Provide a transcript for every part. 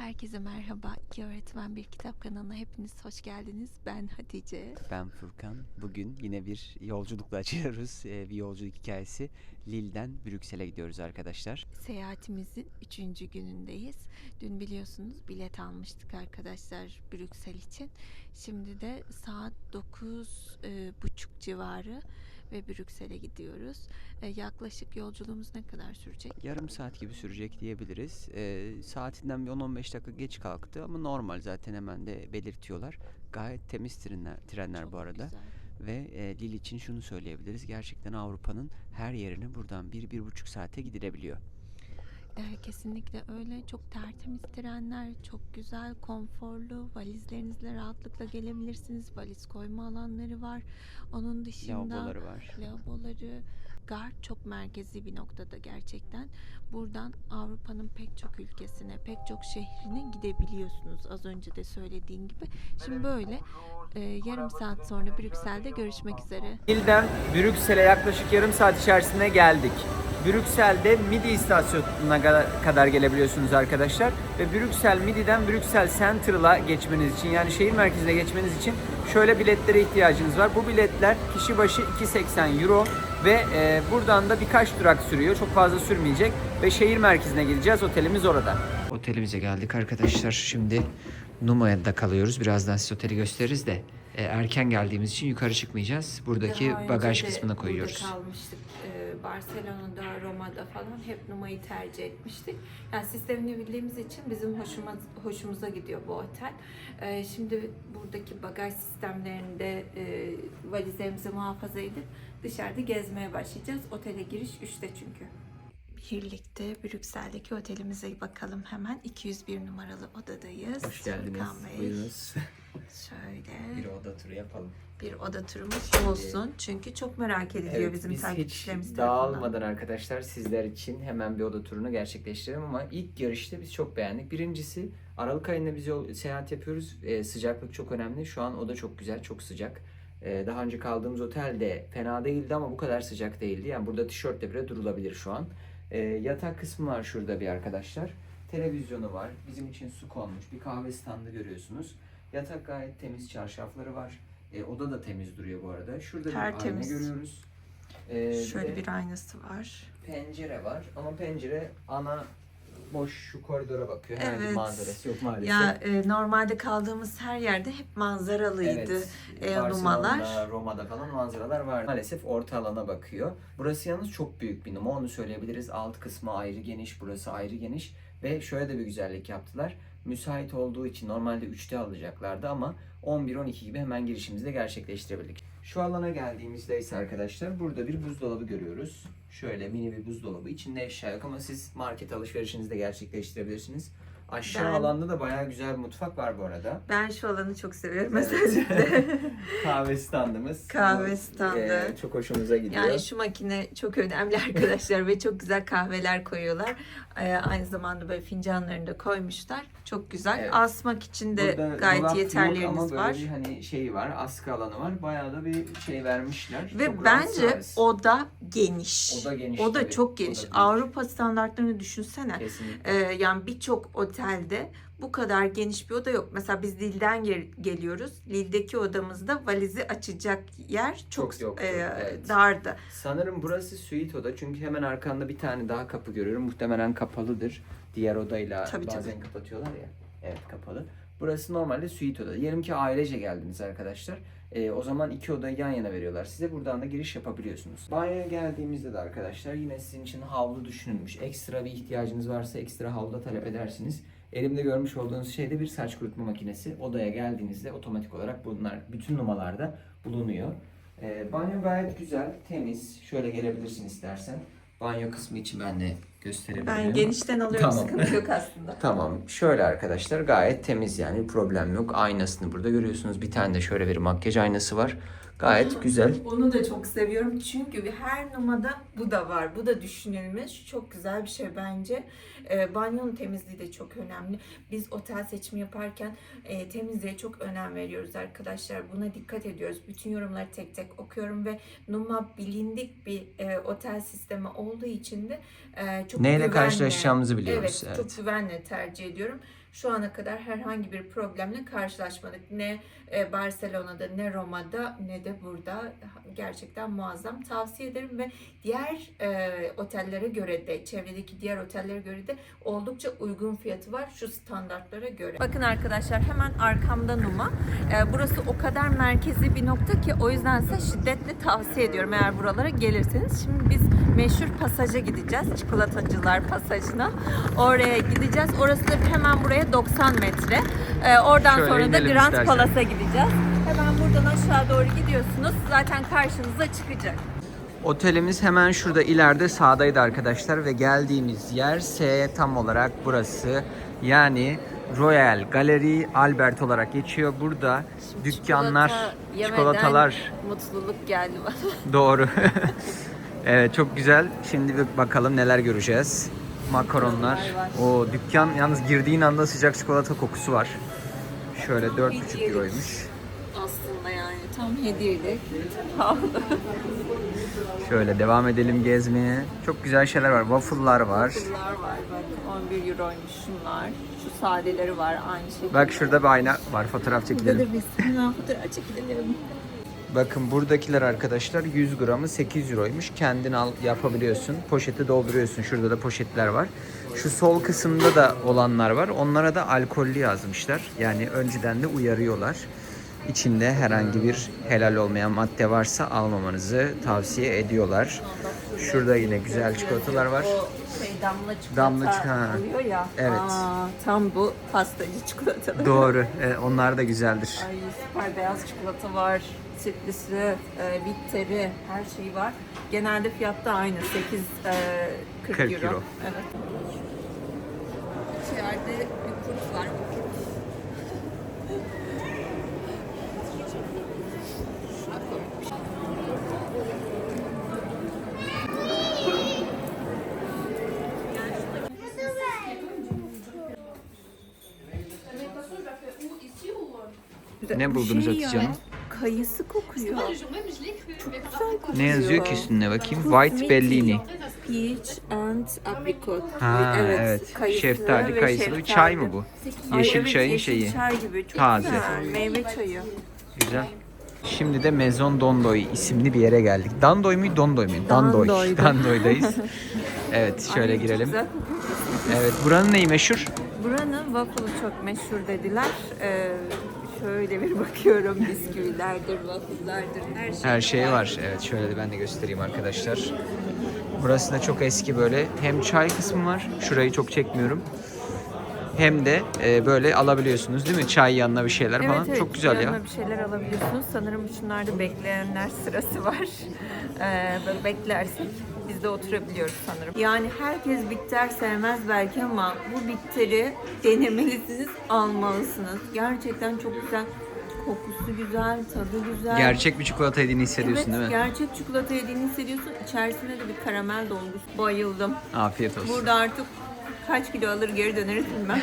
Herkese merhaba. İki Öğretmen Bir Kitap kanalına hepiniz hoş geldiniz. Ben Hatice. Ben Furkan. Bugün yine bir yolculukla açıyoruz. Ee, bir yolculuk hikayesi. Lille'den Brüksel'e gidiyoruz arkadaşlar. Seyahatimizin üçüncü günündeyiz. Dün biliyorsunuz bilet almıştık arkadaşlar Brüksel için. Şimdi de saat 9 e, buçuk civarı ve Brüksel'e gidiyoruz. E, yaklaşık yolculuğumuz ne kadar sürecek? Yarım saat gibi sürecek diyebiliriz. Ee, saatinden bir 10-15 dakika geç kalktı ama normal zaten hemen de belirtiyorlar. Gayet temiz trenler, trenler Çok bu arada. güzel. Ve e, Lille için şunu söyleyebiliriz. Gerçekten Avrupa'nın her yerine buradan 1-1,5 saate gidilebiliyor. Ee, kesinlikle öyle. Çok tertemiz trenler, çok güzel, konforlu. Valizlerinizle rahatlıkla gelebilirsiniz. Valiz koyma alanları var. Onun dışında Lavaboları var. lavaboları, Gard çok merkezi bir noktada gerçekten. Buradan Avrupa'nın pek çok ülkesine, pek çok şehrine gidebiliyorsunuz. Az önce de söylediğim gibi. Şimdi böyle e, yarım saat sonra Brüksel'de görüşmek üzere. Lille'den Brüksel'e yaklaşık yarım saat içerisinde geldik. Brüksel'de Midi istasyonuna kadar gelebiliyorsunuz arkadaşlar. Ve Brüksel Midi'den Brüksel Central'a geçmeniz için yani şehir merkezine geçmeniz için şöyle biletlere ihtiyacınız var. Bu biletler kişi başı 2.80 euro ve e, buradan da birkaç durak sürüyor. Çok fazla sürmeyecek ve şehir merkezine gideceğiz. Otelimiz orada. Otelimize geldik arkadaşlar. Şimdi Numa'da kalıyoruz. Birazdan size oteli gösteririz de e, erken geldiğimiz için yukarı çıkmayacağız. Buradaki Daha önce bagaj de kısmına burada koyuyoruz. kalmıştık. Ee, Barcelona'da, Roma'da falan hep Numa'yı tercih etmiştik. Yani sistemini bildiğimiz için bizim hoşuma, hoşumuza gidiyor bu otel. Ee, şimdi buradaki bagaj sistemlerinde e, valizlerimizi muhafaza edip dışarıda gezmeye başlayacağız. Otele giriş 3'te çünkü. Birlikte Brüksel'deki otelimize bakalım hemen. 201 numaralı odadayız. Hoş geldiniz. Furkan Bey. Buyurunuz. Şöyle bir oda turu yapalım. bir oda turumuz olsun. Çünkü çok merak ediliyor bizim biz takipçilerimiz hiç tarafından. dağılmadan arkadaşlar sizler için hemen bir oda turunu gerçekleştirelim ama ilk görüşte biz çok beğendik. Birincisi Aralık ayında biz yol seyahat yapıyoruz. Ee, sıcaklık çok önemli. Şu an oda çok güzel, çok sıcak. Ee, daha önce kaldığımız otel de fena değildi ama bu kadar sıcak değildi. Yani burada tişörtle bile durulabilir şu an. Ee, yatak kısmı var şurada bir arkadaşlar. Televizyonu var. Bizim için su konmuş. Bir kahve standı görüyorsunuz. Yatak gayet temiz. Çarşafları var. Ee, oda da temiz duruyor bu arada. Şurada bir Tertemiz. ayna görüyoruz. Ee, Şöyle bir aynası var. pencere var ama pencere ana boş şu koridora bakıyor. Herhangi bir Evet. manzarası yok maalesef. Ya e, normalde kaldığımız her yerde hep manzaralıydı. Evet, e, numalar. Roma'da falan manzaralar var. Maalesef orta alana bakıyor. Burası yalnız çok büyük bir numa onu söyleyebiliriz. Alt kısmı ayrı geniş, burası ayrı geniş. Ve şöyle de bir güzellik yaptılar. Müsait olduğu için normalde 3'te alacaklardı ama 11-12 gibi hemen girişimizde gerçekleştirebildik. Şu alana geldiğimizde ise arkadaşlar burada bir buzdolabı görüyoruz. Şöyle mini bir buzdolabı. İçinde eşya yok ama siz market alışverişinizi de gerçekleştirebilirsiniz. Aşağı Ben- alanda da bayağı güzel bir mutfak var bu arada. Ben şu alanı çok seviyorum Evet. özellikle. Kahve standımız. Kahve standı. e, çok hoşumuza gidiyor. yani şu makine çok önemli arkadaşlar ve çok güzel kahveler koyuyorlar. E, aynı zamanda böyle fincanlarını da koymuşlar. Çok güzel. Evet. Asmak için de Burada gayet böyle var. bir hani şey var, askı alanı var. Bayağı da bir şey vermişler. Ve Çok bence oda geniş. Oda geniş O da tabii. çok geniş. da büyük. Avrupa standartlarını düşünsene. Kesinlikle. Ee, yani birçok otelde bu kadar geniş bir oda yok. Mesela biz Lille'den gel- geliyoruz. Lille'deki odamızda valizi açacak yer çok, Çok yoktu, e, evet. dardı. Sanırım burası suite oda çünkü hemen arkanda bir tane daha kapı görüyorum. Muhtemelen kapalıdır. Diğer odayla Tabii, bazen tabii. kapatıyorlar ya. Evet kapalı. Burası normalde suite oda. Diyelim ki ailece geldiniz arkadaşlar. Ee, o zaman iki odayı yan yana veriyorlar size. Buradan da giriş yapabiliyorsunuz. Banyoya geldiğimizde de arkadaşlar yine sizin için havlu düşünülmüş. Ekstra bir ihtiyacınız varsa ekstra havlu da talep edersiniz. Elimde görmüş olduğunuz şey de bir saç kurutma makinesi. Odaya geldiğinizde otomatik olarak bunlar bütün numaralarda bulunuyor. Ee, banyo gayet güzel, temiz. Şöyle gelebilirsin istersen. Banyo kısmı için ben de gösterebilirim. Ben genişten alıyorum Tamam. sıkıntı yok aslında. Tamam. Şöyle arkadaşlar gayet temiz yani problem yok. Aynasını burada görüyorsunuz. Bir tane de şöyle bir makyaj aynası var. Gayet güzel. Onu da çok seviyorum çünkü her numada bu da var. Bu da düşünülmüş. Çok güzel bir şey bence. E, banyonun temizliği de çok önemli. Biz otel seçimi yaparken e, temizliğe çok önem veriyoruz arkadaşlar. Buna dikkat ediyoruz. Bütün yorumları tek tek okuyorum ve Numa bilindik bir e, otel sistemi olduğu için de e, çok Neyle güvenle- karşılaşacağımızı biliyoruz, Evet, evet. çok güvenle tercih ediyorum. Şu ana kadar herhangi bir problemle karşılaşmadık. Ne e, Barcelona'da ne Roma'da ne de burada. Gerçekten muazzam. Tavsiye ederim ve diğer e, otellere göre de çevredeki diğer otellere göre de oldukça uygun fiyatı var şu standartlara göre. Bakın arkadaşlar hemen arkamda Numa. E, burası o kadar merkezi bir nokta ki o yüzden size şiddetle tavsiye ediyorum eğer buralara gelirseniz. Şimdi biz meşhur pasaja gideceğiz. Çikolatacılar pasajına. Oraya gideceğiz. Orası da hemen buraya 90 metre. E, oradan Şöyle sonra da Grand. Palace'a gideceğiz. Hemen buradan aşağı doğru gidiyorsunuz. Zaten karşınıza çıkacak. Otelimiz hemen şurada ileride sağdaydı arkadaşlar ve geldiğimiz yer ise tam olarak burası. Yani Royal Gallery Albert olarak geçiyor. Burada dükkanlar, Çikolata çikolatalar Mutluluk geldi bana. doğru. evet çok güzel. Şimdi bir bakalım neler göreceğiz. Makaronlar. O dükkan yalnız girdiğin anda sıcak çikolata kokusu var. Şöyle 4,5 Hediyelik. euroymuş. Aslında yani tam hediyelik. Şöyle devam edelim gezmeye. Çok güzel şeyler var. Waffle'lar var. Bunlar var bak 11 euroymuş şunlar. Şu sadeleri var aynı şekilde. Bak şurada bir ayna var. Fotoğraf Burada çekilelim. da biz hemen fotoğraf çekilelim. Bakın buradakiler arkadaşlar 100 gramı 8 euroymuş. Kendin al yapabiliyorsun. Poşeti dolduruyorsun. Şurada da poşetler var. Şu sol kısımda da olanlar var. Onlara da alkollü yazmışlar. Yani önceden de uyarıyorlar. İçinde herhangi bir helal olmayan madde varsa almamanızı tavsiye ediyorlar. Şurada yine güzel çikolatalar var. Şey damla çikolata Damla ha. oluyor ya. Evet. Aa, tam bu pastacı çikolata. Doğru. Evet, onlar da güzeldir. Ay süper beyaz çikolata var. Sütlüsü, e, bitteri, her şey var. Genelde fiyat da aynı. 8 e, 40, 40 euro. euro. Evet. İçeride bir kurt var. Kurt. Koymuş. Ne buldunuz Şey Hatice Hanım? Kayısı kokuyor. Çok güzel kokuyor. Ne yazıyor ki üstünde bakayım? White Bellini. Peach and apricot. Ha evet. kayısı şeftali ve kayısılı. şeftali. Çay mı bu? Ay, Yeşil evet, çayın yeşil şeyi. çay gibi. Çok Taze. güzel. Meyve çayı. Güzel. Şimdi de Maison Dondoy isimli bir yere geldik. Dandoy mu Dondoy mu? Dandoy. Dandoy'da. Dandoy'dayız. evet şöyle Ay, girelim. Evet buranın neyi meşhur? Buranın waffle'ı çok meşhur dediler. Ee, şöyle bir bakıyorum. Bisküvilerdir, waffle'lardır, her şey. Her şey var. Evet şöyle de ben de göstereyim arkadaşlar. Burası da çok eski böyle. Hem çay kısmı var. Şurayı çok çekmiyorum. Hem de e, böyle alabiliyorsunuz değil mi? Çay yanına bir şeyler Evet, falan. evet, çok güzel ya. yanına bir şeyler alabiliyorsunuz. Sanırım şunlarda bekleyenler sırası var. Ee, böyle beklersek biz de oturabiliyoruz sanırım. Yani herkes bitter sevmez belki ama bu bitteri denemelisiniz, almalısınız. Gerçekten çok güzel. Kokusu güzel, tadı güzel. Gerçek bir çikolata yediğini hissediyorsun evet, değil mi? gerçek çikolata yediğini hissediyorsun. İçerisinde de bir karamel dolgusu. Bayıldım. Afiyet olsun. Burada artık kaç kilo alır geri döneriz bilmem.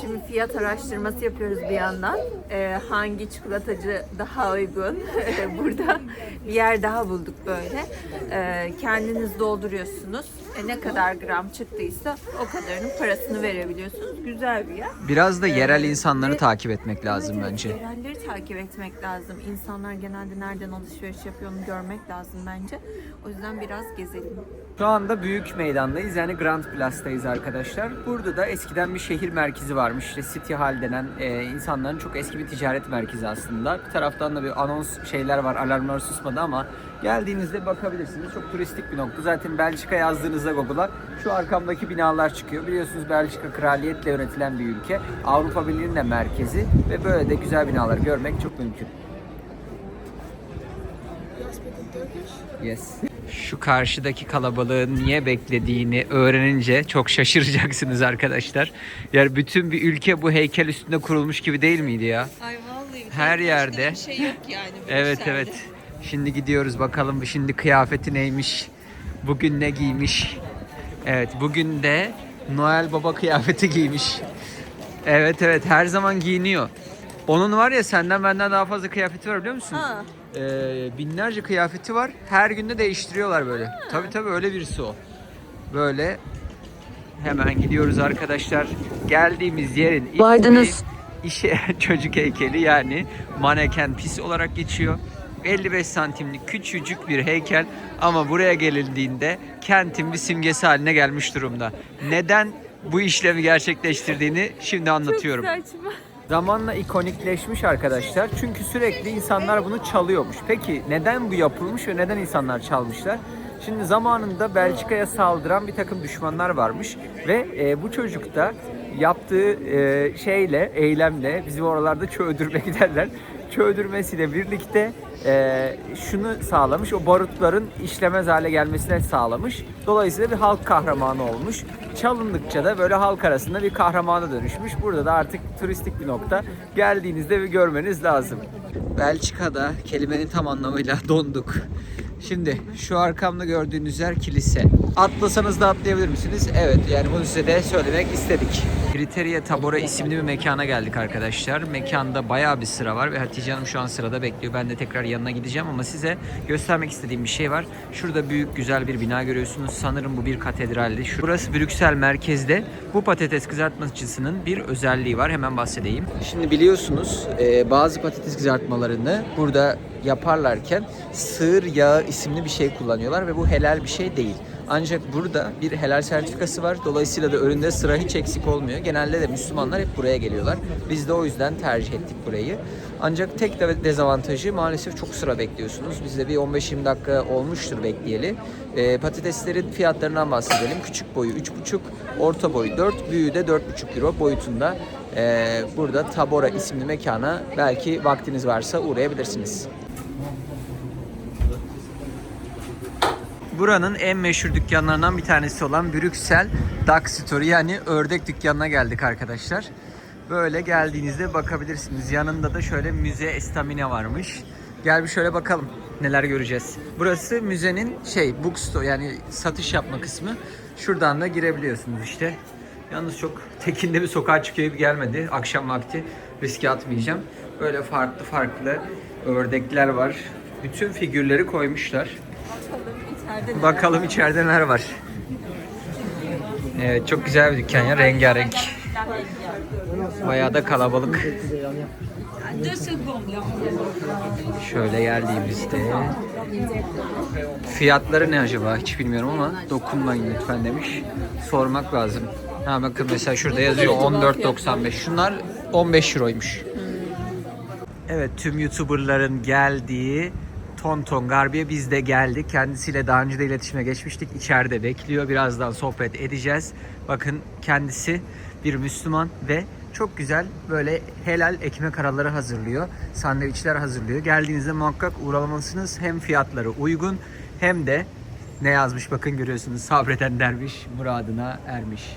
Şimdi fiyat araştırması yapıyoruz bir yandan. Ee, hangi çikolatacı daha uygun? Burada bir yer daha bulduk böyle. Ee, kendiniz dolduruyorsunuz. E, ne kadar gram çıktıysa o kadarının parasını verebiliyorsunuz. Güzel bir yer. Biraz da yerel Ee, insanları ve- takip etmek lazım Evet, bence. Yerelleri takip etmek lazım. İnsanlar genelde nereden alışveriş yapıyor onu görmek lazım bence. O yüzden biraz gezelim. Şu anda büyük meydandayız yani Grand Place'dayız arkadaşlar. Burada da eskiden bir şehir merkezi varmış. İşte City Hall denen e, insanların çok eski bir ticaret merkezi aslında. Bir taraftan da bir anons şeyler var. Alarmlar susmadı ama geldiğinizde bakabilirsiniz. Çok turistik bir nokta. Zaten Belçika yazdığınızda Google'a şu arkamdaki binalar çıkıyor. Biliyorsunuz Belçika kraliyetle yönetilen bir ülke. Avrupa Birliği'nin de merkezi ve böyle de güzel binalar görmek çok mümkün. Yes. Şu karşıdaki kalabalığın niye beklediğini öğrenince çok şaşıracaksınız arkadaşlar. Yani bütün bir ülke bu heykel üstünde kurulmuş gibi değil miydi ya? Ay vallahi. Her yerde. Bir şey yok yani. Evet evet. Şimdi gidiyoruz bakalım şimdi kıyafeti neymiş. Bugün ne giymiş. Evet bugün de Noel Baba kıyafeti giymiş. Evet evet her zaman giyiniyor. Onun var ya senden benden daha fazla kıyafeti var biliyor musun? Ha. Ee, binlerce kıyafeti var. Her günde değiştiriyorlar böyle. Tabii tabii öyle birisi o. Böyle hemen gidiyoruz arkadaşlar. Geldiğimiz yerin Vardınız. işe çocuk heykeli yani maneken pis olarak geçiyor. 55 santimlik küçücük bir heykel ama buraya gelindiğinde kentin bir simgesi haline gelmiş durumda. Neden bu işlemi gerçekleştirdiğini şimdi anlatıyorum. Saçma. Zamanla ikonikleşmiş arkadaşlar. Çünkü sürekli insanlar bunu çalıyormuş. Peki neden bu yapılmış ve neden insanlar çalmışlar? Şimdi zamanında Belçika'ya saldıran bir takım düşmanlar varmış ve e, bu çocuk da yaptığı e, şeyle, eylemle bizi oralarda çöldürmek giderler. Çöldürmesiyle birlikte e, şunu sağlamış, o barutların işlemez hale gelmesine sağlamış. Dolayısıyla bir halk kahramanı olmuş. Çalındıkça da böyle halk arasında bir kahramana dönüşmüş. Burada da artık turistik bir nokta. Geldiğinizde bir görmeniz lazım. Belçika'da kelimenin tam anlamıyla donduk. Şimdi şu arkamda gördüğünüz yer kilise. Atlasanız da atlayabilir misiniz? Evet yani bunu size de söylemek istedik. Kriteria Tabora isimli bir mekana geldik arkadaşlar. Mekanda bayağı bir sıra var ve Hatice Hanım şu an sırada bekliyor. Ben de tekrar yanına gideceğim ama size göstermek istediğim bir şey var. Şurada büyük güzel bir bina görüyorsunuz. Sanırım bu bir katedraldi. Burası Brüksel merkezde. Bu patates kızartmacısının bir özelliği var. Hemen bahsedeyim. Şimdi biliyorsunuz e, bazı patates kızartmalarını burada yaparlarken sığır yağı isimli bir şey kullanıyorlar ve bu helal bir şey değil. Ancak burada bir helal sertifikası var. Dolayısıyla da önünde sıra hiç eksik olmuyor. Genelde de Müslümanlar hep buraya geliyorlar. Biz de o yüzden tercih ettik burayı. Ancak tek de dezavantajı maalesef çok sıra bekliyorsunuz. Biz de bir 15-20 dakika olmuştur bekleyeli. Ee, patateslerin fiyatlarından bahsedelim. Küçük boyu 3,5, orta boyu 4, büyüğü de 4,5 euro boyutunda. Ee, burada Tabora isimli mekana belki vaktiniz varsa uğrayabilirsiniz. Buranın en meşhur dükkanlarından bir tanesi olan Brüksel Duck Store yani ördek dükkanına geldik arkadaşlar. Böyle geldiğinizde bakabilirsiniz. Yanında da şöyle müze estamine varmış. Gel bir şöyle bakalım neler göreceğiz. Burası müzenin şey bookstore yani satış yapma kısmı. Şuradan da girebiliyorsunuz işte. Yalnız çok tekinde bir sokağa çıkıyor gibi gelmedi. Akşam vakti riske atmayacağım. Böyle farklı farklı ördekler var. Bütün figürleri koymuşlar. Bakalım içeride neler var. Evet çok güzel bir dükkan ya rengarenk. Bayağı da kalabalık. Şöyle geldiğimizde fiyatları ne acaba hiç bilmiyorum ama dokunmayın lütfen demiş. Sormak lazım. Ha bakın mesela şurada yazıyor 14.95. Şunlar 15 euroymuş. Evet tüm YouTuber'ların geldiği Tonton Garbi'ye biz de geldik. Kendisiyle daha önce de iletişime geçmiştik. İçeride bekliyor. Birazdan sohbet edeceğiz. Bakın kendisi bir Müslüman ve çok güzel böyle helal ekmek araları hazırlıyor. Sandviçler hazırlıyor. Geldiğinizde muhakkak uğramalısınız. Hem fiyatları uygun hem de ne yazmış bakın görüyorsunuz sabreden derviş muradına ermiş.